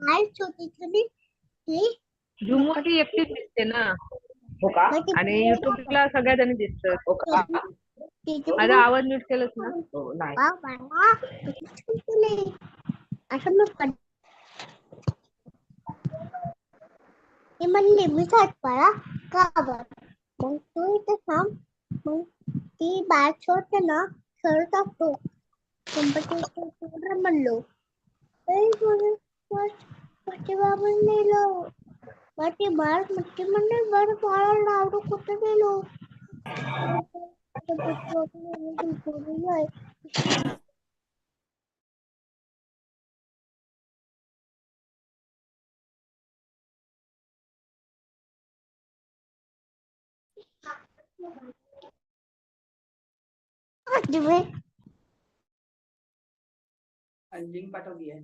काय म्हणतो काय छोटी छोटी ती झुमू ती एकटीच दिसते ना. हो का? आणि युट्यूबला सगळ्या जणी दिसतात. हो का? माझा आवाज नीट केलास ना? हो, नाही. असं मी पण ते म्हणले मी सात बाळा का बर? मग तू इथं थांब. मग ती बाळ सोडते ना सर टाकतो. कंपनी म्हणलो. माझे बाळ मच्छी म्हणले बरं बाळाला गेलो लिंक पाठवली आहे.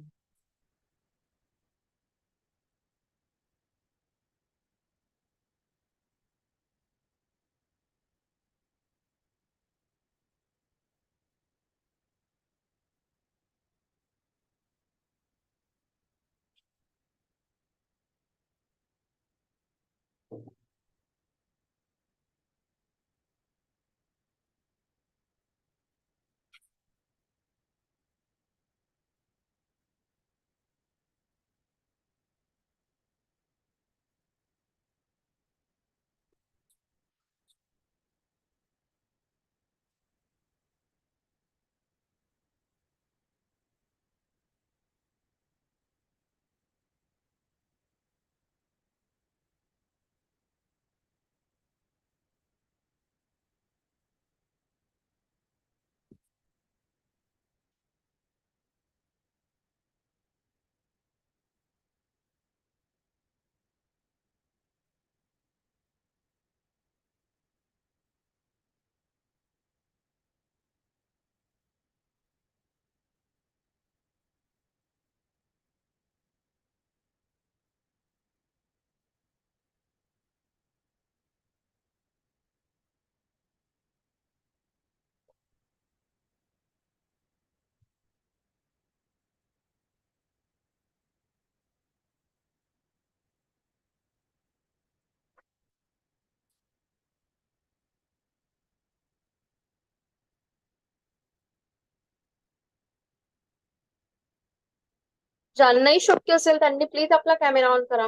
ज्यांनाही शक्य असेल त्यांनी प्लीज आपला कॅमेरा ऑन करा.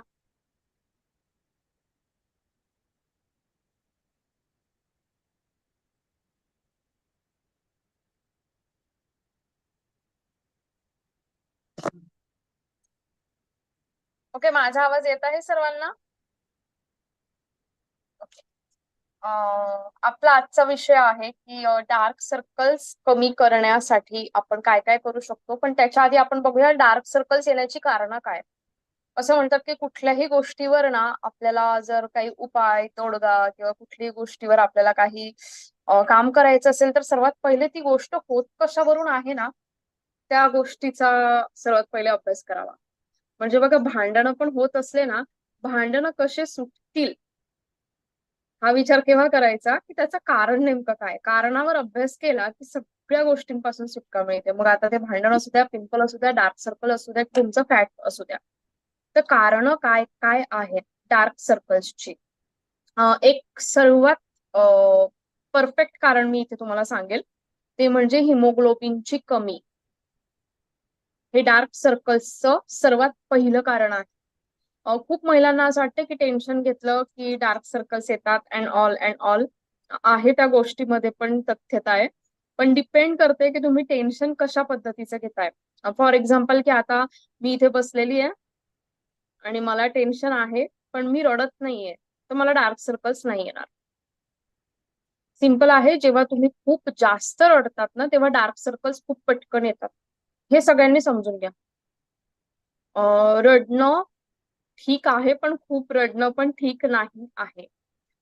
ओके माझा आवाज येत आहे सर्वांना ओके अं, आपला आजचा विषय आहे की डार्क सर्कल्स कमी करण्यासाठी आपण काय काय करू शकतो? पण त्याच्या आधी आपण बघूया डार्क सर्कल्स येण्याची कारणं काय? असं म्हणतात की कुठल्याही गोष्टीवर ना आपल्याला जर काही उपाय तोडगा किंवा कुठल्याही गोष्टीवर आपल्याला काही काम करायचं असेल तर सर्वात पहिले ती गोष्ट होत कशावरून आहे ना त्या गोष्टीचा सर्वात पहिले अभ्यास करावा. म्हणजे बघा भांडणं पण होत असले ना भांडणं कसे सुटतील हा विचार केव्हा करायचा? की त्याचं कारण नेमकं काय? कारणावर अभ्यास केला की सगळ्या गोष्टींपासून सुटका मिळते. मग आता ते भांडण असू द्या पिंपल असू द्या डार्क सर्कल असू द्या तुमचं फॅट असू द्या. तर कारण काय काय आहेत डार्क सर्कल्सची? एक सर्वात परफेक्ट कारण मी इथे तुम्हाला सांगेल. ते म्हणजे हिमोग्लोबिनची कमी. हे डार्क सर्कल्सचं सर्वात पहिलं कारण आहे. खूप महिलांना असं वाटतं की टेन्शन घेतलं की डार्क सर्कल्स येतात अँड ऑल अँड ऑल आहे त्या गोष्टीमध्ये पण तथ्यता आहे. पण डिपेंड करते की तुम्ही टेन्शन कशा पद्धतीचं घेताय. फॉर एक्झाम्पल की आता मी इथे बसलेली आहे आणि मला टेन्शन आहे पण मी रडत नाहीये तर मला डार्क सर्कल्स नाही येणार. सिंपल आहे जेव्हा तुम्ही खूप जास्त रडतात ना तेव्हा डार्क सर्कल्स खूप पटकन येतात. हे सगळ्यांनी समजून घ्या. रडणं ठीक आहे पण खूप रडणं पण ठीक नाही आहे.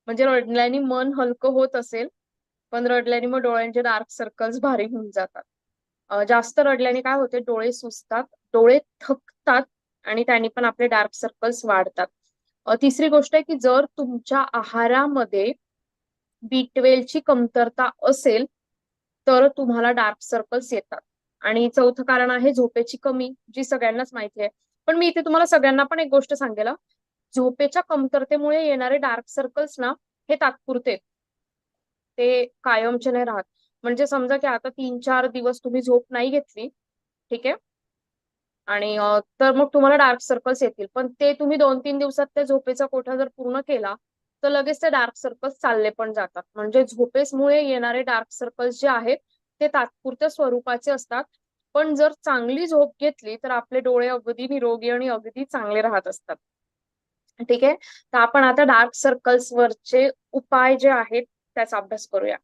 म्हणजे रडल्याने मन हलकं होत असेल पण रडल्याने मग डोळ्यांचे डार्क सर्कल्स भारी होऊन जातात. जास्त रडल्याने काय होते डोळे सुजतात डोळे थकतात आणि त्यांनी पण आपले डार्क सर्कल्स वाढतात. तिसरी गोष्ट आहे की जर तुमच्या आहारामध्ये बी ची कमतरता असेल तर तुम्हाला डार्क सर्कल्स येतात. आणि चौथं कारण आहे झोपेची कमी जी सगळ्यांनाच माहिती आहे. पण मी इथे तुम्हाला सगळ्यांना पण एक गोष्ट सांगेल झोपेच्या कमतरतेमुळे येणारे डार्क सर्कल्स ना हे तात्पुरते ते कायमचे नाही राहत. म्हणजे समजा की आता तीन चार दिवस तुम्ही झोप नाही घेतली ठीक आहे? आणि तर मग तुम्हाला डार्क सर्कल्स येतील. पण ते तुम्ही दोन तीन दिवसात त्या झोपेचा कोठा जर पूर्ण केला तर लगेच ते डार्क सर्कल्स चालले पण जातात. म्हणजे झोपेसमुळे येणारे डार्क सर्कल्स जे आहेत ते तात्पुरत्या स्वरूपाचे असतात. पण जर चांगली झोप घेतली तर आपले डोळे अगदी निरोगी आणि अगदी चांगले राहत असतात. ठीक आहे? तर आपण आता डार्क सर्कल्स वरचे उपाय जे आहेत त्याचा अभ्यास करूया.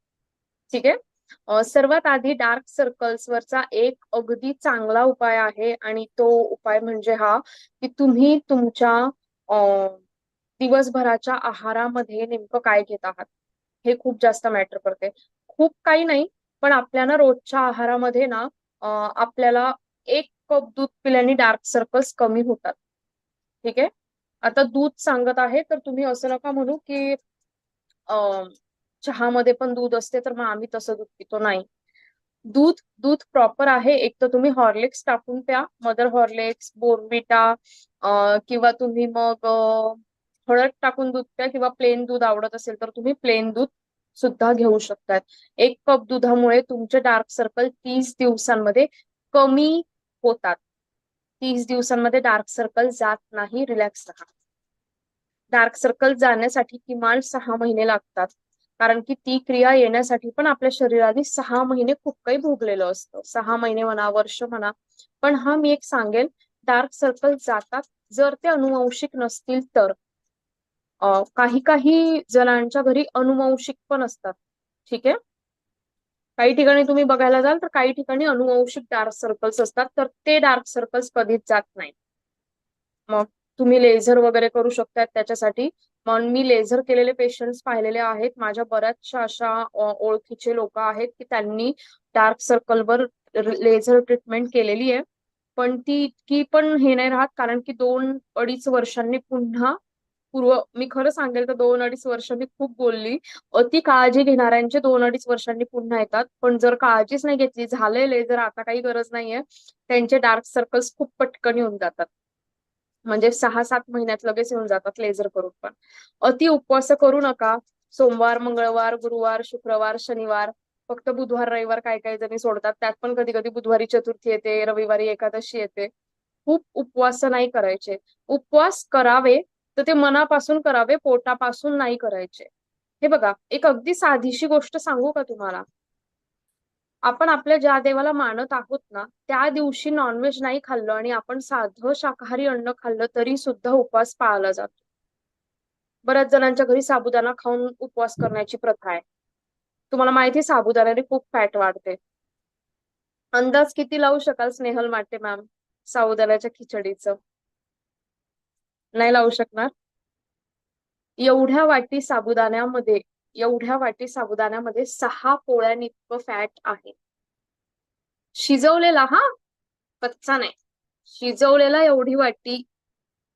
ठीक आहे? सर्वात आधी डार्क सर्कल्स वरचा एक अगदी चांगला उपाय आहे आणि तो उपाय म्हणजे हा की तुम्ही तुमच्या दिवसभराच्या आहारामध्ये नेमकं काय घेत आहात? हे खूप जास्त मॅटर करते. खूप काही नाही पण आपल्याला रोजच्या आहारामध्ये ना आपल्याला एक कप दूध पिल्याने डार्क सर्कल्स कमी होतात. ठीक आहे? आता दूध सांगत आहे तर तुम्ही असं नका म्हणू की चहामध्ये पण दूध असते तर मग आम्ही तसं दूध पितो नाही. दूध दूध प्रॉपर आहे एक तर तुम्ही हॉर्लिक्स टाकून प्या मदर हॉर्लिक्स बोर्नविटा किंवा तुम्ही मग हळद टाकून दूध प्या किंवा प्लेन दूध आवडत असेल तर तुम्ही प्लेन दूध सुद्धा घेऊ शकतात. एक कप दुधामुळे तुमचे डार्क सर्कल तीस दिवसांमध्ये कमी होतात. तीस दिवसांमध्ये डार्क सर्कल जात नाही रिलॅक्स राहा. डार्क सर्कल जाण्यासाठी किमान सहा महिने लागतात. कारण की ती क्रिया येण्यासाठी पण आपल्या शरीराने सहा महिने खूप काही भोगलेलं असतं. सहा महिने म्हणा वर्ष म्हणा. पण हा मी एक सांगेल डार्क सर्कल जातात. जर ते अनुवंशिक नसतील तर. काही काही जणांच्या घरी अनुवंशिक पण असतात. ठीक आहे? काही ठिकाणी तुम्ही बघायला जाल तर काही ठिकाणी अनुवंशिक डार्क सर्कल्स असतात तर ते डार्क सर्कल्स कधीच जात नाही मग तुम्ही लेझर वगैरे करू शकतात त्याच्यासाठी. मग मी लेझर केलेले पेशंट्स पाहिलेले आहेत. माझ्या बऱ्याचशा अशा ओळखीचे लोक आहेत की त्यांनी डार्क सर्कलवर लेझर ट्रीटमेंट केलेली आहे. पण ती इतकी पण हे नाही राहत कारण की दोन अडीच वर्षांनी पुन्हा पूर्व मी खरं सांगेल तर दोन अडीच वर्ष मी खूप बोलली. अति काळजी घेणाऱ्यांचे दोन अडीच वर्षांनी पुन्हा येतात. पण जर काळजीच नाही घेतली झालेले लेझर आता काही गरज नाहीये त्यांचे डार्क सर्कल्स खूप पटकन येऊन जातात. म्हणजे सहा सात महिन्यात लगेच येऊन जातात लेझर करून पण. अति उपवास करू नका. सोमवार मंगळवार गुरुवार शुक्रवार शनिवार फक्त बुधवार रविवार काय काय जणी सोडतात. त्यात पण कधी कधी बुधवारी चतुर्थी येते रविवारी एकादशी येते. खूप उपवास नाही करायचे. उपवास करावे तर ते मनापासून करावे पोटापासून नाही करायचे. हे बघा एक अगदी साधीशी गोष्ट सांगू का तुम्हाला? आपण आपल्या ज्या देवाला मानत आहोत ना त्या दिवशी नॉनव्हेज नाही खाल्लं आणि आपण साधं शाकाहारी अन्न खाल्लं तरी सुद्धा उपवास पाळला जातो. बऱ्याच जणांच्या घरी साबुदाणा खाऊन उपवास करण्याची प्रथा आहे. तुम्हाला माहिती साबुदाण्याने खूप फॅट वाढते. अंदाज किती लावू शकाल स्नेहल माटे मॅम साबुदाण्याच्या खिचडीचं? नाही लावू शकणार. एवढ्या वाटी साबुदाण्यामध्ये एवढ्या वाटी साबुदाण्यामध्ये सहा पोळ्यांनी फॅट आहे. शिजवलेला हा? कच्चा नाही. शिजवलेला एवढी वाटी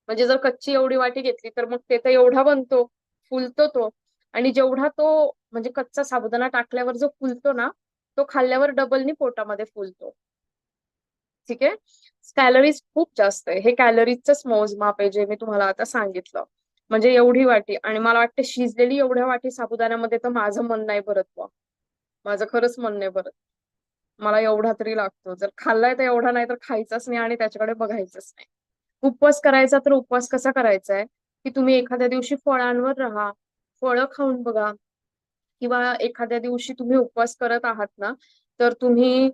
म्हणजे जर कच्ची एवढी वाटी घेतली तर मग ते तर एवढा बनतो फुलतो तो. आणि जेवढा तो म्हणजे कच्चा साबुदाणा टाकल्यावर जो फुलतो ना तो खाल्ल्यावर डबलनी पोटामध्ये फुलतो. ठीक आहे? कॅलरीज खूप जास्त आहे. हे कॅलरीजच मोजमाप आहे जे मी तुम्हाला आता सांगितलं. म्हणजे एवढी वाटी. आणि मला वाटतं शिजलेली एवढ्या वाटी साबुदाण्यामध्ये तर माझं मन नाही भरत बा माझं खरंच मन नाही भरत. मला एवढा तरी लागतो. जर खाल्लाय तर एवढा नाही तर खायचाच नाही आणि त्याच्याकडे बघायचंच नाही. उपवास करायचा तर उपवास कसा करायचा आहे की तुम्ही एखाद्या दिवशी फळांवर राहा. फळं खाऊन बघा. किंवा एखाद्या दिवशी तुम्ही उपवास करत आहात ना तर तुम्ही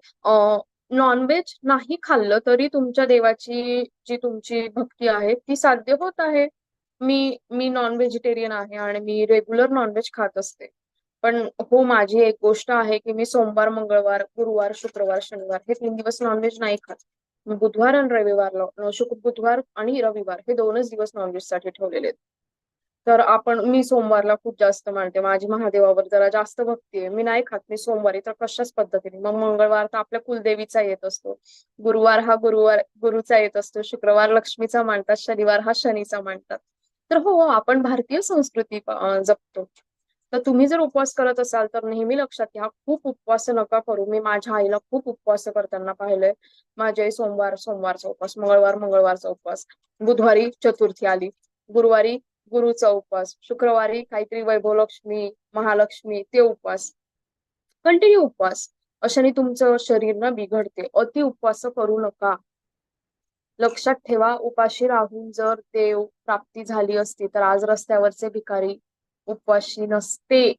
नॉनव्हेज नाही खाल्लं तरी तुमच्या देवाची जी तुमची भक्ती आहे ती साध्य होत आहे. मी मी नॉन व्हेजिटेरियन आहे आणि मी रेग्युलर नॉनव्हेज खात असते. पण हो माझी एक गोष्ट आहे की मी सोमवार मंगळवार गुरुवार शुक्रवार शनिवार हे तीन दिवस नॉनव्हेज नाही खात. मी बुधवार आणि रविवारला शुक्र बुधवार आणि रविवार हे दोनच दिवस नॉनव्हेजसाठी ठेवलेले आहेत. तर आपण मी सोमवारला खूप जास्त मानते. माझी महादेवावर जरा जास्त भक्ती आहे. मी नाही खात मी सोमवारी तर कशाच पद्धतीने. मग मंगळवार तर आपल्या कुलदेवीचा येत असतो. गुरुवार हा गुरुवार गुरुचा येत असतो. शुक्रवार लक्ष्मीचा मानतात शनिवार हा शनीचा मानतात तर हो आपण भारतीय संस्कृती जपतो. तर तुम्ही जर उपवास करत असाल तर नेहमी लक्षात घ्या खूप उपवास नका करू. मी माझ्या आईला खूप उपवास करताना पाहिलंय. माझी आई सोमवार सोमवारचा उपवास मंगळवार मंगळवारचा उपवास. बुधवारी चतुर्थी आली. गुरुवारी गुरुचा उपवास शुक्रवारी काहीतरी वैभवलक्ष्मी महालक्ष्मी ते उपवास. कंटिन्यू उपवास. अशाने तुमचं शरीर ना बिघडते. अति उपवास करू नका. लक्षात ठेवा उपाशी राहून जर देव प्राप्ती झाली असती तर आज रस्त्यावरचे भिकारी उपवाशी नसते.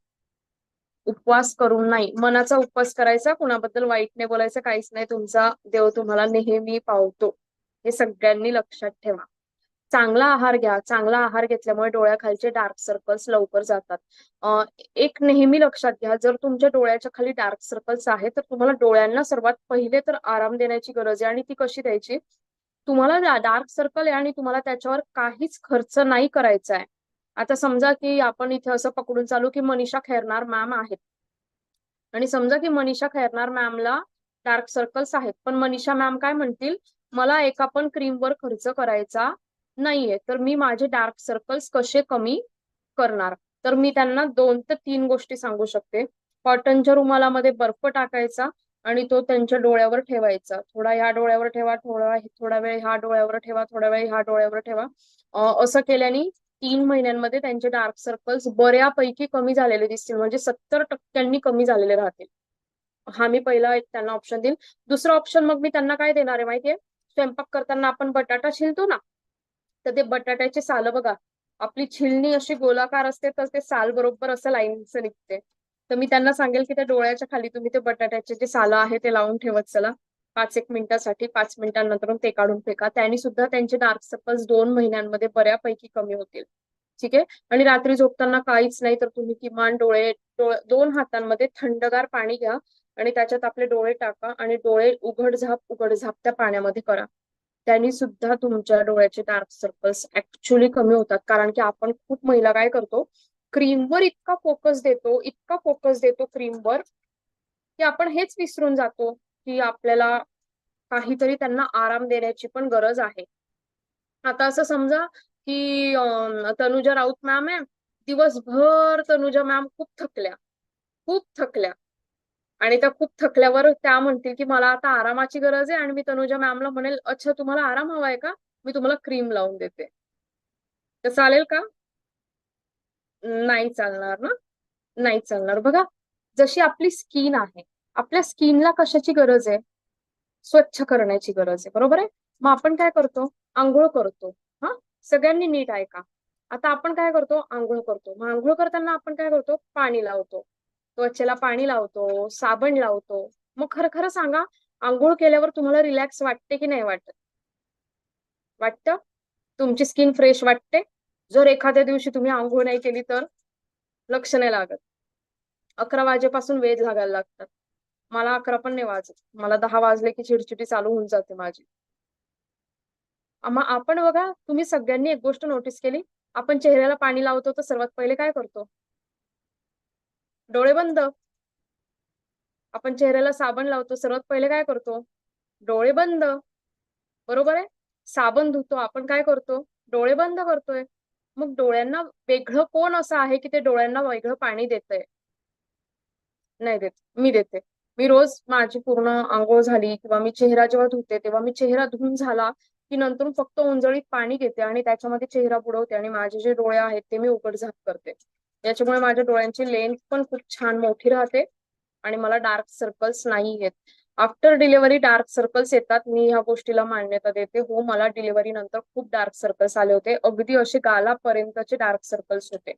उपवास करून नाही. मनाचा उपवास करायचा कुणाबद्दल वाईट नाही बोलायचं काहीच नाही. तुमचा देव तुम्हाला नेहमी पावतो. हे सगळ्यांनी लक्षात ठेवा. चांगला आहार घ्या चांगला आहार घेतल्यामुळे डोळ्याखालचे डार्क सर्कल्स लवकर जातात. एक नेहमी लक्षात घ्या जर तुमच्या डोळ्याच्या खाली डार्क सर्कल्स आहेत तर तुम्हाला डोळ्यांना सर्वात पहिले तर आराम देण्याची गरज आहे. आणि ती कशी द्यायची? तुम्हाला डार्क सर्कल आहे आणि तुम्हाला त्याच्यावर काहीच खर्च नाही करायचा आहे. आता समजा की आपण इथे असं पकडून चालू की मनीषा खैरनार मॅम आहेत. आणि समजा की मनीषा खैरनार मॅमला डार्क सर्कल्स आहेत. पण मनीषा मॅम काय म्हणतील? मला एका पण क्रीमवर खर्च करायचा नाहीये. तर मी माझे डार्क सर्कल्स कसे कमी करणार? तर मी त्यांना दोन ते तीन गोष्टी सांगू शकते. कॉटनच्या रुमालामध्ये बर्फ टाकायचा आणि तो त्यांच्या डोळ्यावर ठेवायचा. थोडा ह्या डोळ्यावर ठेवा थोडा थोडा वेळ ह्या डोळ्यावर ठेवा थोडा वेळ ह्या डोळ्यावर ठेवा. असं केल्याने तीन महिन्यांमध्ये त्यांचे डार्क सर्कल्स बऱ्यापैकी कमी झालेले दिसतील. म्हणजे सत्तर टक्क्यांनी कमी झालेले राहतील. हा मी पहिला एक त्यांना ऑप्शन देईल दुसरं ऑप्शन मग मी त्यांना काय देणार आहे माहितीये? स्वयंपाक करताना आपण बटाटा शिलतो ना? तर ते बटाट्याचे साल बघा आपली छिलणी अशी गोलाकार असते तर ते साल बरोबर असं लाईनचं निघते. तर मी त्यांना सांगेल की त्या डोळ्याच्या खाली तुम्ही ते बटाट्याचे जे सालं आहे ते लावून ठेवत चला. पाच एक मिनिटासाठी पाच मिनिटांनंतर ते काढून फेका. त्यांनी सुद्धा त्यांचे डार्क सर्कल्स दोन महिन्यांमध्ये बऱ्यापैकी कमी होतील. ठीक आहे? आणि रात्री झोपताना काहीच नाही तर तुम्ही किमान डोळे दोन हातांमध्ये थंडगार पाणी घ्या आणि त्याच्यात आपले डोळे टाका आणि डोळे उघड उघडझाप उघडझाप त्या पाण्यामध्ये करा. त्यांनी सुद्धा तुमच्या डोळ्याचे डार्क सर्कल्स ऍक्च्युली कमी होतात. कारण की आपण खूप महिला काय करतो क्रीमवर इतका फोकस देतो इतका फोकस देतो क्रीमवर की आपण हेच विसरून जातो की आपल्याला काहीतरी त्यांना आराम देण्याची पण गरज आहे. आता असं समजा की तनुजा राऊत मॅम आहे. दिवसभर तनुजा मॅम खूप थकल्या. खूप थकल्या. आणि त्या खूप थकल्यावर त्या म्हणतील की मला आता आरामाची गरज आहे आणि मी तनुजा मॅमला म्हणेल अच्छा तुम्हाला आराम हवाय का? मी तुम्हाला क्रीम लावून देते. तर चालेल का? नाही चालणार ना? नाही चालणार. बघा जशी आपली स्किन आहे आपल्या स्किनला कशाची गरज आहे? स्वच्छ करण्याची गरज आहे. बरोबर आहे? मग आपण काय करतो? आंघोळ करतो. हा? सगळ्यांनी नीट ऐका. आता आपण काय करतो? आंघोळ करतो. मग आंघोळ करताना आपण काय करतो? पाणी लावतो. त्वचेला पाणी लावतो साबण लावतो. मग खरं खरं सांगा आंघोळ केल्यावर तुम्हाला रिलॅक्स वाटते की नाही वाटत? वाटतं? तुमची स्किन फ्रेश वाटते? जर एखाद्या दिवशी तुम्ही आंघोळ नाही केली तर? लक्ष नाही लागत. अकरा वाजेपासून वेध लागायला लागतात. मला अकरा पण नाही वाजत. मला दहा वाजले की चिडचिडी चालू होऊन जाते माझी. मग आपण बघा तुम्ही सगळ्यांनी एक गोष्ट नोटीस केली. आपण चेहऱ्याला पाणी लावतो तर सर्वात पहिले काय करतो? डोळे बंद. आपण चेहऱ्याला साबण लावतो सर्वात पहिले काय करतो? डोळे बंद. बरोबर आहे? साबण धुतो आपण काय करतो? डोळे बंद करतोय. मग डोळ्यांना वेगळं कोण असं आहे की ते डोळ्यांना वेगळं पाणी देतंय? नाही देत. मी देते. मी रोज माझी पूर्ण आंघोळ झाली किंवा मी चेहरा जेव्हा धुते तेव्हा मी चेहरा धुवून झाला की नंतर फक्त उंजळीत पाणी घेते आणि त्याच्यामध्ये चेहरा बुडवते आणि माझे जे डोळे आहेत ते मी उघडझाप करते. याच्यामुळे माझ्या डोळ्यांची लेन्थ पण खूप छान मोठी राहते आणि मला डार्क सर्कल्स नाही येत. आफ्टर डिलिव्हरी डार्क सर्कल्स येतात मी ह्या गोष्टीला मान्यता देते. हो मला डिलिव्हरी नंतर खूप डार्क सर्कल्स आले होते. अगदी असे गालापर्यंतचे डार्क सर्कल्स होते.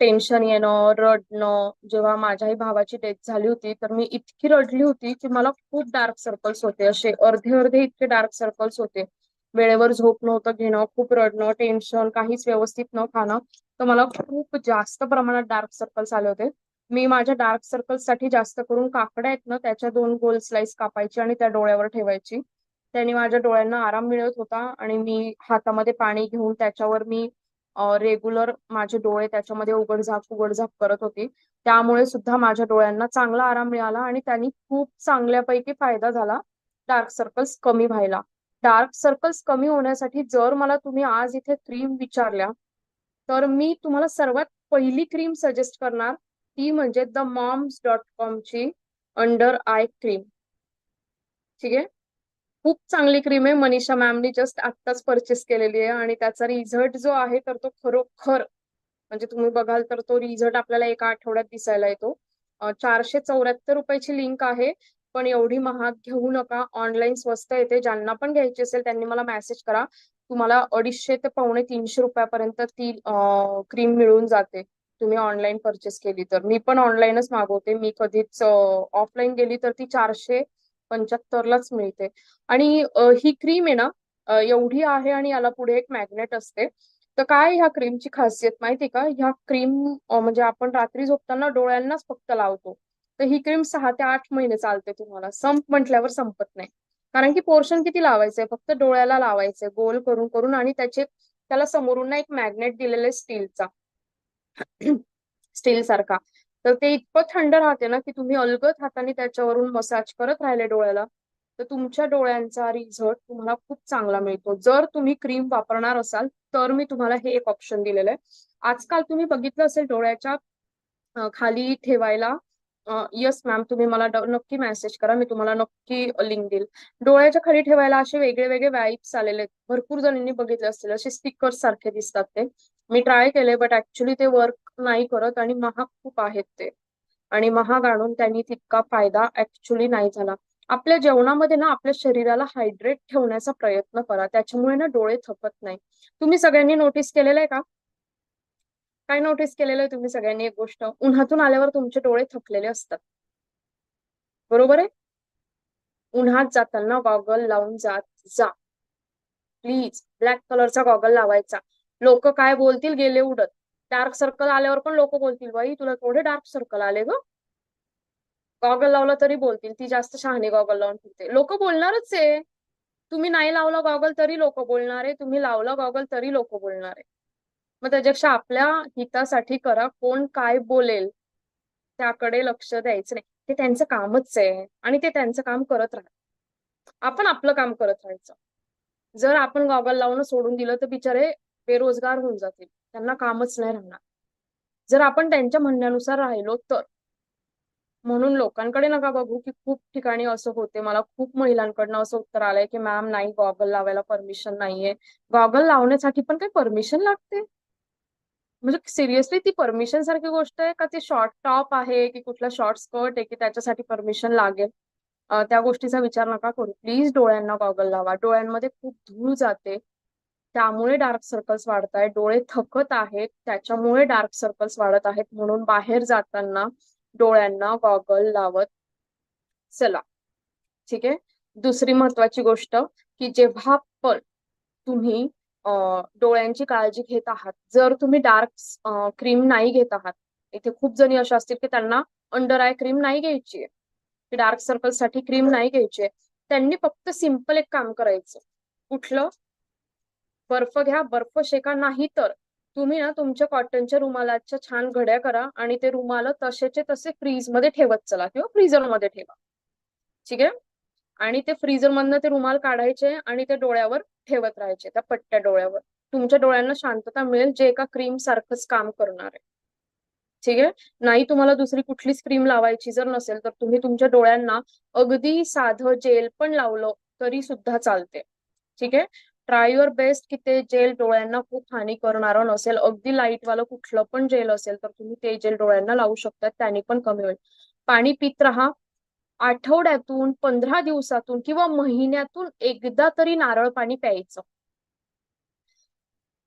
टेन्शन येणं रडणं जेव्हा माझ्याही भावाची डेथ झाली होती तर मी इतकी रडली होती की मला खूप डार्क सर्कल्स होते. असे अर्धे अर्धे इतके डार्क सर्कल्स होते. वेळेवर झोप नव्हतं घेणं खूप रडणं टेन्शन काहीच व्यवस्थित न खाणं. तर मला खूप जास्त प्रमाणात डार्क सर्कल्स आले होते. मी माझ्या डार्क सर्कल्ससाठी जास्त करून काकड्या आहेत ना त्याच्या दोन गोल स्लाइस कापायची आणि त्या डोळ्यावर ठेवायची. त्याने माझ्या डोळ्यांना आराम मिळत होता आणि मी हातामध्ये पाणी घेऊन त्याच्यावर मी रेग्युलर माझे डोळे त्याच्यामध्ये उघडझाप उघडझाप करत होती. त्यामुळे सुद्धा माझ्या डोळ्यांना चांगला आराम मिळाला आणि त्यांनी खूप चांगल्यापैकी फायदा झाला डार्क सर्कल्स कमी व्हायला. डार्क सर्कल्स कमी होण्यासाठी जर मला तुम्ही आज इथे क्रीम विचारल्या तर मी तुम्हाला सर्वात पहिली क्रीम सजेस्ट करणार ती म्हणजे द मॉम्स डॉट कॉमची अंडर आय क्रीम ठीक आहे? खूप चांगली क्रीम आहे. मनीषा मॅमनी जस्ट आत्ताच परचेस केलेली आहे आणि त्याचा रिझल्ट जो आहे तर तो खरोखर म्हणजे तुम्ही बघाल तर तो रिझल्ट आपल्याला एका आठवड्यात दिसायला येतो. चारशे चौऱ्याहत्तर रुपयाची लिंक आहे. पण एवढी महाग घेऊ नका. ऑनलाईन स्वस्त येते. ज्यांना पण घ्यायची असेल त्यांनी मला मेसेज करा. तुम्हाला अडीचशे ते पावणे तीनशे रुपयापर्यंत ती क्रीम मिळून जाते. तुम्ही ऑनलाईन परचेस केली तर. मी पण ऑनलाईनच मागवते. मी कधीच ऑफलाईन गेली तर ती चारशे पंच्याहत्तरलाच मिळते. आणि ही क्रीम आहे ना एवढी आहे आणि याला पुढे एक मॅग्नेट असते. तर काय ह्या क्रीमची खासियत माहिती का? ह्या क्रीम म्हणजे आपण रात्री झोपताना डोळ्यांनाच फक्त लावतो. तर ही क्रीम सहा ते आठ महिने चालते तुम्हाला. संप म्हटल्यावर संपत नाही. कारण की पोर्शन किती लावायचंय? फक्त डोळ्याला लावायचंय. गोल करून करून आणि त्याचे त्याला समोरून ना एक मॅग्नेट दिलेले स्टीलचा स्टील सारखा. तर ते इतकं थंड राहते ना की तुम्ही अलगत हाताने त्याच्यावरून मसाज करत राहिले डोळ्याला तर तुमच्या डोळ्यांचा रिझल्ट तुम्हाला खूप चांगला मिळतो. जर तुम्ही क्रीम वापरणार असाल तर मी तुम्हाला हे एक ऑप्शन दिलेलं आहे. आजकाल तुम्ही बघितलं असेल डोळ्याच्या खाली ठेवायला यस मॅम तुम्ही मला नक्की मेसेज करा मी तुम्हाला नक्की लिंक देईल. डोळ्याच्या खाली ठेवायला असे वेगळे वेगळे वाईप्स आलेले आहेत. भरपूर जणींनी बघितले असतील असे स्टिकर्स सारखे दिसतात ते. मी ट्राय केले बट ऍक्च्युली ते वर्क नाही करत आणि महाग खूप आहेत ते. आणि महाग आणून त्यांनी तितका फायदा ऍक्च्युली नाही झाला. आपल्या जेवणामध्ये ना आपल्या शरीराला हायड्रेट ठेवण्याचा प्रयत्न करा. त्याच्यामुळे ना डोळे थकत नाही. तुम्ही सगळ्यांनी नोटीस केलेलं आहे का? काय नोटीस केलेलं आहे तुम्ही सगळ्यांनी एक गोष्ट? उन्हातून आल्यावर तुमचे डोळे थकलेले असतात. बरोबर आहे? उन्हात जाताना गॉगल लावून जात जा. प्लीज ब्लॅक कलरचा गॉगल लावायचा. लोक काय बोलतील? गेले उडत. डार्क सर्कल आल्यावर पण लोक बोलतील बाई तुला थोडे डार्क सर्कल आले ग? गॉगल लावला तरी बोलतील. ती जास्त शहाणी गॉगल लावून फिरते. लोक बोलणारच आहे. तुम्ही नाही लावला गॉगल तरी लोक बोलणार आहे. तुम्ही लावला गॉगल तरी लोक बोलणार आहे. मग त्याच्यापेक्षा आपल्या हितासाठी करा कोण काय बोलेल त्याकडे लक्ष द्यायचं नाही. ते त्यांचं कामच आहे आणि ते त्यांचं काम करत राहत आपण आपलं काम करत राहायचं. जर आपण गॉगल लावणं सोडून दिलं तर बिचारे बेरोजगार होऊन जातील. त्यांना कामच नाही राहणार. जर आपण त्यांच्या म्हणण्यानुसार राहिलो तर. म्हणून लोकांकडे नका बघू की खूप ठिकाणी असं होते. मला खूप महिलांकडनं असं उत्तर आलंय की मॅम नाही गॉगल लावायला परमिशन नाहीये. गॉगल लावण्यासाठी पण काही परमिशन लागते? म्हणजे सिरियसली ती परमिशन सारखी गोष्ट आहे का ती शॉर्ट टॉप आहे की कुठला शॉर्ट स्कर्ट आहे की त्याच्यासाठी परमिशन लागेल? त्या गोष्टीचा विचार नका करू. प्लीज डोळ्यांना गॉगल लावा. डोळ्यांमध्ये खूप धूळ जाते. त्यामुळे डार्क सर्कल्स वाढत आहेत डोळे थकत आहेत. त्याच्यामुळे डार्क सर्कल्स वाढत आहेत म्हणून बाहेर जाताना डोळ्यांना गॉगल लावत चला. ठीक आहे? दुसरी महत्वाची गोष्ट की जेव्हा पण तुम्ही डोळ्यांची काळजी घेत आहात. जर तुम्ही डार्क क्रीम नाही घेत आहात इथे खूप जणी अशा असतील की त्यांना अंडर आय क्रीम नाही घ्यायची आहे. डार्क सर्कलसाठी क्रीम नाही घ्यायची आहे. त्यांनी फक्त सिंपल एक काम करायचं. कुठलं? बर्फ घ्या बर्फ शेका नाही तर तुम्ही ना तुमच्या कॉटनच्या रुमालाच्या छान घड्या करा आणि ते रुमाल तसेचे तसे फ्रीजमध्ये ठेवत चला किंवा फ्रीजरमध्ये ठेवा. ठीक आहे? आणि ते फ्रीजर मधनं ते रुमाल काढायचे आणि ते डोळ्यावर ठेवत राहायचे त्या पट्ट्या डोळ्यावर. तुमच्या डोळ्यांना शांतता मिळेल जे एका क्रीम सारखंच काम करणार आहे. ठीक आहे? नाही तुम्हाला दुसरी कुठलीच क्रीम लावायची जर नसेल तर तुम्ही तुमच्या डोळ्यांना अगदी साधं जेल पण लावलं तरी सुद्धा चालते. ठीक आहे? ट्राय युअर बेस्ट की ते जेल डोळ्यांना खूप हानी करणारं नसेल. अगदी लाईटवालं कुठलं पण जेल असेल तर तुम्ही ते जेल डोळ्यांना लावू शकता त्याने पण कमी होईल. पाणी पित राहा. आठवड्यातून पंधरा दिवसातून किंवा महिन्यातून एकदा तरी नारळ पाणी प्यायचं.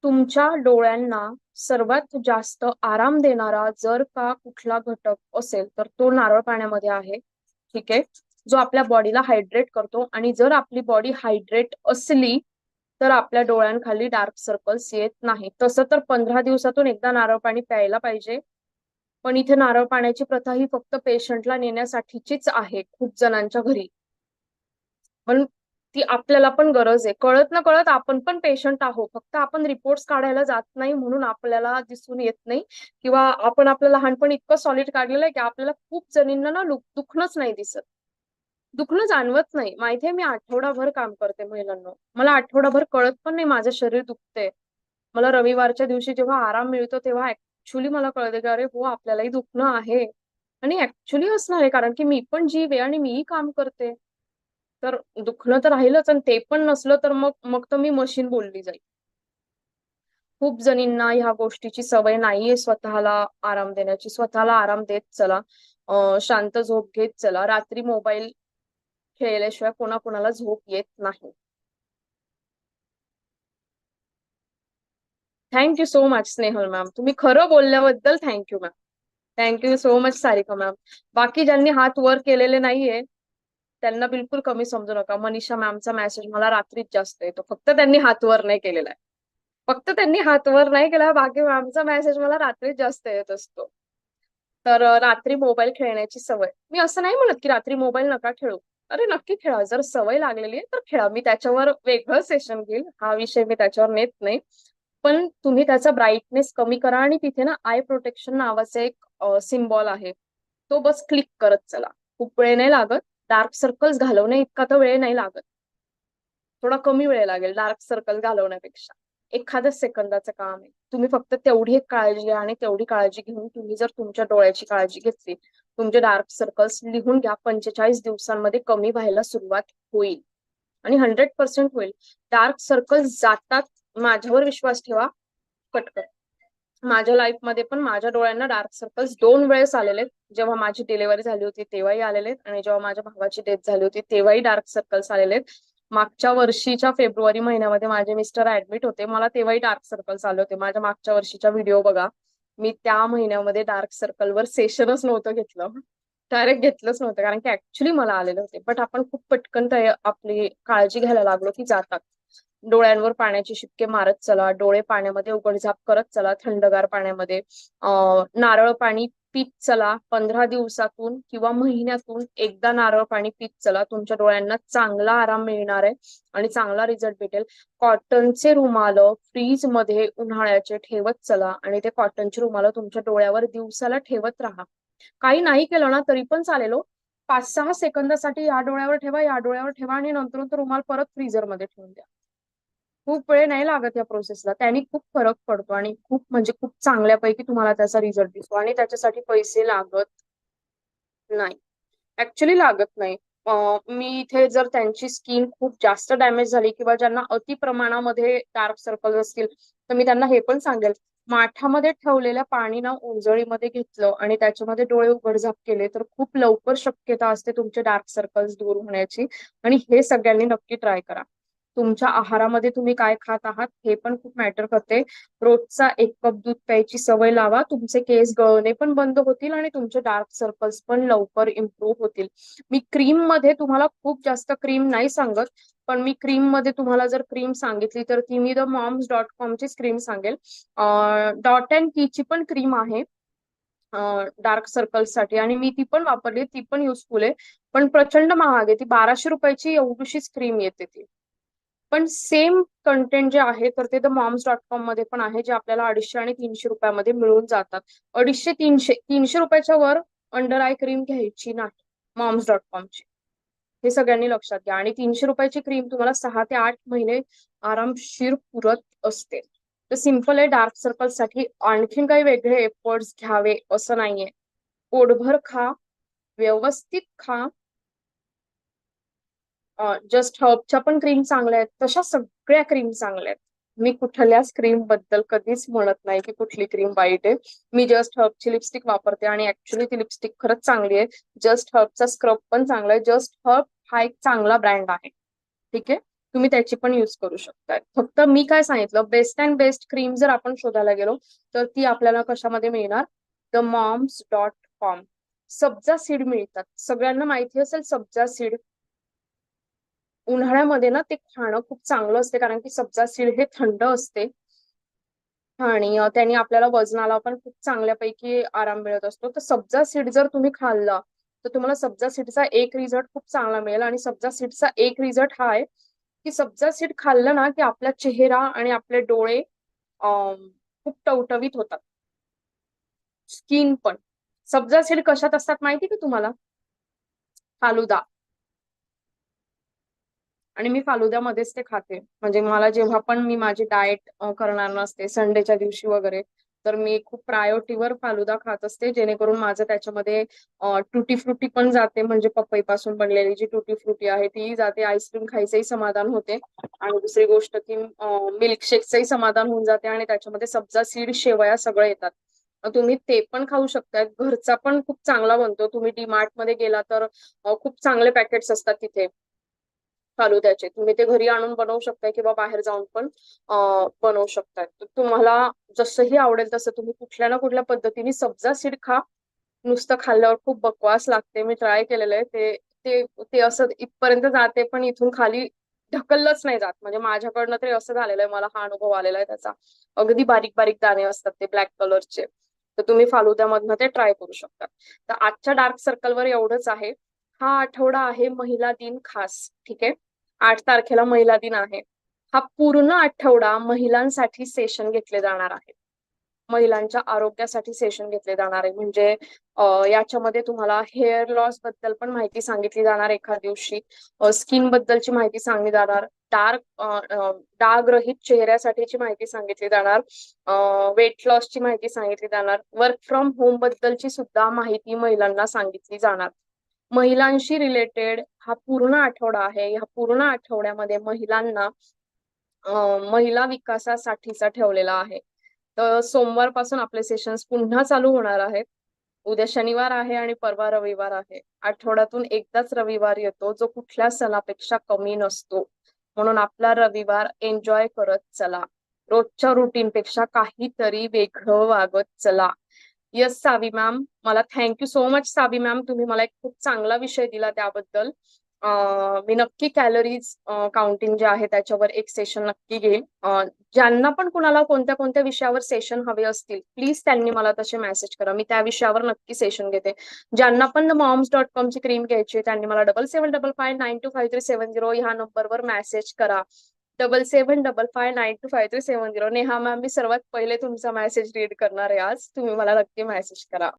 तुमच्या डोळ्यांना सर्वात जास्त आराम देणारा जर का कुठला घटक असेल तर तो नारळ पाण्यामध्ये आहे. ठीक आहे? जो आपल्या बॉडीला हायड्रेट करतो आणि जर आपली बॉडी हायड्रेट असली तर आपल्या डोळ्यांखाली डार्क सर्कल्स येत नाही. तसं तर पंधरा दिवसातून एकदा नारळ पाणी प्यायला पाहिजे. पण इथे नारळ पाण्याची प्रथा ही फक्त पेशंटला नेण्यासाठीचीच आहे खूप जणांच्या घरी. पण ती आपल्याला पण गरज आहे. कळत ना कळत आपण पण पेशंट आहोत. फक्त आपण रिपोर्ट्स काढायला जात नाही म्हणून आपल्याला दिसून येत नाही किंवा आपण आपलं लहानपण इतकं सॉलिड काढलेलं आहे की आपल्याला खूप जणींना ना दुखणंच नाही दिसत. दुखणं जाणवत नाही. माहितीये मी आठवडाभर काम करते महिलांना. मला आठवडाभर कळत पण नाही माझं शरीर दुखते मला रविवारच्या दिवशी जेव्हा आराम मिळतो तेव्हा ऍक्च्युली मला कळते की अरे हो आपल्यालाही दुखणं आहे. आणि ऍक्च्युली असणार आहे कारण की मी पण जीव आहे आणि मीही काम करते. तर दुखणं तर राहिलंच आणि ते पण नसलं तर मग मग तर मी मशीन बोलली जाईल. खूप जणींना ह्या गोष्टीची सवय नाहीये स्वतःला आराम देण्याची. स्वतःला आराम देत चला. शांत झोप घेत चला. रात्री मोबाईल खेळल्याशिवाय कोणाकोणाला झोप येत नाही. Thank you so much Snehal ma'am तुम्ही खरं बोलल्याबद्दल thank you ma'am thank you so much Sarika ma'am बाकी ज्यांनी हात वर केलेले नाहीये त्यांना बिलकुल कमी समजू नका. मनीषा मॅमचा मेसेज मला रात्रीच जास्त येतो. फक्त त्यांनी हात वर नाही केलेला आहे. फक्त त्यांनी हात वर नाही केला बाकी मॅमचा मेसेज मला रात्रीच जास्त येत असतो. तर रात्री मोबाईल खेळण्याची सवय. मी असं नाही म्हणत की रात्री मोबाईल नका खेळू. अरे नक्की खेळा. जर सवय लागलेली आहे तर खेळा. मी त्याच्यावर वेगळं सेशन घेईल. हा विषय मी त्याच्यावर नेत नाही. पण तुम्ही त्याचा ब्राईटनेस कमी करा आणि तिथे ना आय प्रोटेक्शन नावाचा एक सिम्बॉल आहे. तो बस क्लिक करत चला. खूप वेळ नाही लागत. डार्क सर्कल्स घालवण्या इतका तर वेळ नाही लागत. थोडा कमी वेळ लागेल डार्क सर्कल घालवण्यापेक्षा. एखादं सेकंदाचं काम आहे. तुम्ही फक्त तेवढी एक काळजी घ्या आणि तेवढी काळजी घेऊन तुम्ही जर तुमच्या डोळ्याची काळजी घेतली तुमचे डार्क सर्कल्स लिहून घ्या. पंचेचाळीस दिवसांमध्ये कमी व्हायला सुरुवात होईल. आणि हंड्रेड पर्सेंट होईल. डार्क सर्कल्स जातात माझ्यावर विश्वास ठेवा. पटकन माझ्या लाईफमध्ये पण माझ्या डोळ्यांना डार्क सर्कल्स दोन वेळेस आलेले आहेत. जेव्हा माझी डिलिव्हरी झाली होती तेव्हाही आलेले आहेत. आणि जेव्हा माझ्या भावाची डेथ झाली होती तेव्हाही डार्क सर्कल्स आलेले आहेत. मागच्या वर्षीच्या फेब्रुवारी महिन्यामध्ये माझे मिस्टर ऍडमिट होते. मला तेव्हाही डार्क सर्कल्स आले होते. माझ्या मागच्या वर्षीचा व्हिडिओ बघा. मी त्या महिन्यामध्ये डार्क सर्कलवर सेशनच नव्हतं घेतलं. डायरेक्ट घेतलंच नव्हतं. कारण की ऍक्च्युली मला आलेले होते. बट आपण खूप पटकन आपली काळजी घ्यायला लागलो की जातात. डोळ्यांवर पाण्याचे शिपके मारत चला डोळे पाण्यामध्ये उघडझाप करत चला थंडगार पाण्यामध्ये. नारळ पाणी पीत चला पंधरा दिवसातून किंवा महिन्यातून एकदा नारळ पाणी पीत चला. तुमच्या डोळ्यांना चांगला आराम मिळणार आहे आणि चांगला रिझल्ट भेटेल. कॉटनचे रुमाल फ्रीजमध्ये उन्हाळ्याचे ठेवत चला आणि ते कॉटनचे रुमाल तुमच्या डोळ्यावर दिवसाला ठेवत राहा. काही नाही केलं ना तरी पण चालेल हो. पाच सहा सेकंदासाठी या डोळ्यावर ठेवा या डोळ्यावर ठेवा आणि नंतर तो रुमाल परत फ्रीजरमध्ये ठेवून द्या. खूप वेळ नाही लागत या प्रोसेसला त्याने खूप फरक पडतो आणि खूप म्हणजे खूप चांगल्यापैकी तुम्हाला त्याचा रिझल्ट दिसतो आणि त्याच्यासाठी पैसे लागत नाही. ऍक्च्युली लागत नाही. मी इथे जर त्यांची स्किन खूप जास्त डॅमेज झाली किंवा ज्यांना अति प्रमाणामध्ये डार्क सर्कल असतील तर मी त्यांना हे पण सांगेल. माठामध्ये ठेवलेल्या पाणी ना उंजळीमध्ये घेतलं आणि त्याच्यामध्ये डोळे उघडझाप केले तर खूप लवकर शक्यता असते तुमचे डार्क सर्कल्स दूर होण्याची. आणि हे सगळ्यांनी नक्की ट्राय करा. तुमच्या आहारामध्ये तुम्ही काय खात आहात हे पण खूप मॅटर करते. रोजचा एक कप दूध प्यायची सवय लावा. तुमचे केस गळणे पण बंद होतील आणि तुमचे डार्क सर्कल्स पण लवकर इम्प्रूव्ह होतील. मी क्रीममध्ये तुम्हाला खूप जास्त क्रीम नाही सांगत पण मी क्रीममध्ये तुम्हाला जर क्रीम सांगितली तर ती मी द मॉम्स डॉट कॉमचीच क्रीम सांगेल. डॉट अँड ची पण क्रीम आहे डार्क सर्कल्ससाठी आणि मी ती पण वापरली ती पण युजफुल आहे. पण प्रचंड महाग आहे ती बाराशे रुपयाची एवढीशीच क्रीम येते ती. पण सेम कंटेंट जे आहे तर ते द मॉम्स डॉट कॉममध्ये पण आहे जे आपल्याला अडीचशे आणि तीनशे रुपयामध्ये मिळून जातात. अडीचशे तीनशे तीनशे रुपयाच्या वर अंडर आय क्रीम घ्यायची नाही मॉम्स डॉट कॉमची हे सगळ्यांनी लक्षात घ्या. आणि तीनशे रुपयाची क्रीम तुम्हाला सहा ते आठ महिने आरामशीर पुरत असते. तर सिंपल आहे डार्क सर्कलसाठी आणखीन काही वेगळे एफर्ट्स घ्यावे असं नाहीये. पोटभर खा व्यवस्थित खा जस्ट हर्बच्या पण क्रीम चांगल्या आहेत. तशा सगळ्या क्रीम चांगल्या आहेत. मी कुठल्याच क्रीमबद्दल कधीच म्हणत नाही की कुठली क्रीम वाईट आहे. मी जस्ट हर्बची लिपस्टिक वापरते आणि ऍक्च्युली ती लिपस्टिक खरंच चांगली आहे. जस्ट हर्बचा स्क्रब पण चांगला आहे. जस्ट हर्ब हा एक चांगला ब्रँड आहे. ठीक आहे? तुम्ही त्याची पण युज करू शकता फक्त मी काय सांगितलं? बेस्ट अँड बेस्ट क्रीम जर आपण शोधायला गेलो तर ती आपल्याला कशामध्ये मिळणार? The moms dot com sabja seed मिळतात. सगळ्यांना माहिती असेल सब्जा सीड उन्हाळ्यामध्ये ना ते खाणं खूप चांगलं असते कारण की सब्जा सीड हे थंड असते. आणि त्याने आपल्याला वजनाला पण खूप चांगल्यापैकी आराम मिळत असतो. तर सब्जा सीड जर तुम्ही खाल्ला तर तुम्हाला सब्जा सीडचा एक रिझल्ट खूप चांगला मिळेल. आणि सब्जा सीडचा एक रिझल्ट हा आहे की सब्जा सीड खाल्लं ना की आपला चेहरा आणि आपले डोळे खूप टवटवीत होतात. स्किन पण. सब्जा सीड कशात असतात माहिती का तुम्हाला? फालुदा. आणि मी फालुद्यामध्येच ते खाते. म्हणजे मला जेव्हा पण मी माझी डाएट करणार नसते संडेच्या दिवशी वगैरे तर मी खूप प्रायोरिटीवर फालुदा खात असते जेणेकरून माझं त्याच्यामध्ये टुटी फ्रुटी पण जाते. म्हणजे पपई पासून बनलेली जी टुटी फ्रुटी आहे ती जाते. आईस्क्रीम खायचंही समाधान होते. आणि दुसरी गोष्ट की मिल्कशेकचंही समाधान होऊन जाते आणि त्याच्यामध्ये सब्जा सीड शेवया सगळं येतात. तुम्ही ते पण खाऊ शकताय घरचा पण खूप चांगला बनतो. तुम्ही डीमार्टमध्ये गेला तर खूप चांगले पॅकेट्स असतात तिथे. फालुद्याचे तुम्ही ते घरी आणून बनवू शकताय किंवा बाहेर जाऊन पण बनवू शकताय. तर तुम्हाला जसंही आवडेल तसं तुम्ही कुठल्या ना कुठल्या पद्धतीने सब्जा सीड खा. नुसतं खाल्ल्यावर खूप बकवास लागते. मी ट्राय केलेलं आहे. ते ते ते असं इथपर्यंत जाते पण इथून खाली ढकललंच नाही जात. म्हणजे माझ्याकडनं तरी असं झालेलं आहे. मला हा अनुभव आलेला आहे त्याचा. अगदी बारीक बारीक दाणे असतात ते ब्लॅक कलरचे तर तुम्ही फालुद्यामधनं ते ट्राय करू शकता. तर आजच्या डार्क सर्कलवर एवढंच आहे. हा आठवडा आहे महिला दिन खास. ठीक आहे? आठ तारखेला महिला दिन आहे. हा पूर्ण आठवडा महिलांसाठी सेशन घेतले जाणार आहे महिलांच्या आरोग्यासाठी सेशन घेतले जाणार आहे म्हणजे याच्यामध्ये तुम्हाला हेअर लॉसबद्दल पण माहिती सांगितली जाणार एका दिवशी. स्किन बद्दलची माहिती सांगली जाणार. डार्क डाग रहित चेहऱ्यासाठीची माहिती सांगितली जाणार. वेट लॉसची माहिती सांगितली जाणार. वर्क फ्रॉम होम बद्दलची सुद्धा माहिती महिलांना सांगितली जाणार. महिलांशी रिलेटेड हा पूर्ण आठवडा आहे. ह्या पूर्ण आठवड्यामध्ये महिलांना महिला विकासासाठीचा ठेवलेला आहे. तर सोमवारपासून आपले सेशन्स पुन्हा चालू होणार आहेत. उद्या शनिवार आहे आणि परवा रविवार आहे. आठवड्यातून एकदाच रविवार येतो जो कुठल्या सणापेक्षा कमी नसतो. म्हणून आपला रविवार एन्जॉय करत चला. रोजच्या रुटीन पेक्षा काहीतरी वेगळं वागत चला. येस सावी मॅम मला thank you so much Savi ma'am तुम्ही मला एक खूप चांगला विषय दिला त्याबद्दल. मी नक्की कॅलरीज काउंटिंग जे आहे त्याच्यावर एक सेशन नक्की घेईन. ज्यांना पण कुणाला कोणत्या कोणत्या विषयावर सेशन हवे असतील प्लीज त्यांनी मला तसे मेसेज करा. मी त्या विषयावर नक्की सेशन घेते. ज्यांना पण मॉम्स डॉट कॉम ची क्रीम घ्यायची त्यांनी मला double seven double five nine two five three seven zero ह्या नंबरवर मेसेज करा. Double seven double five nine two five three seven zero Neha ma'am मी सर्वात पहिले तुमचा मेसेज रीड करणार आहे आज. तुम्ही मला नक्की मेसेज करा.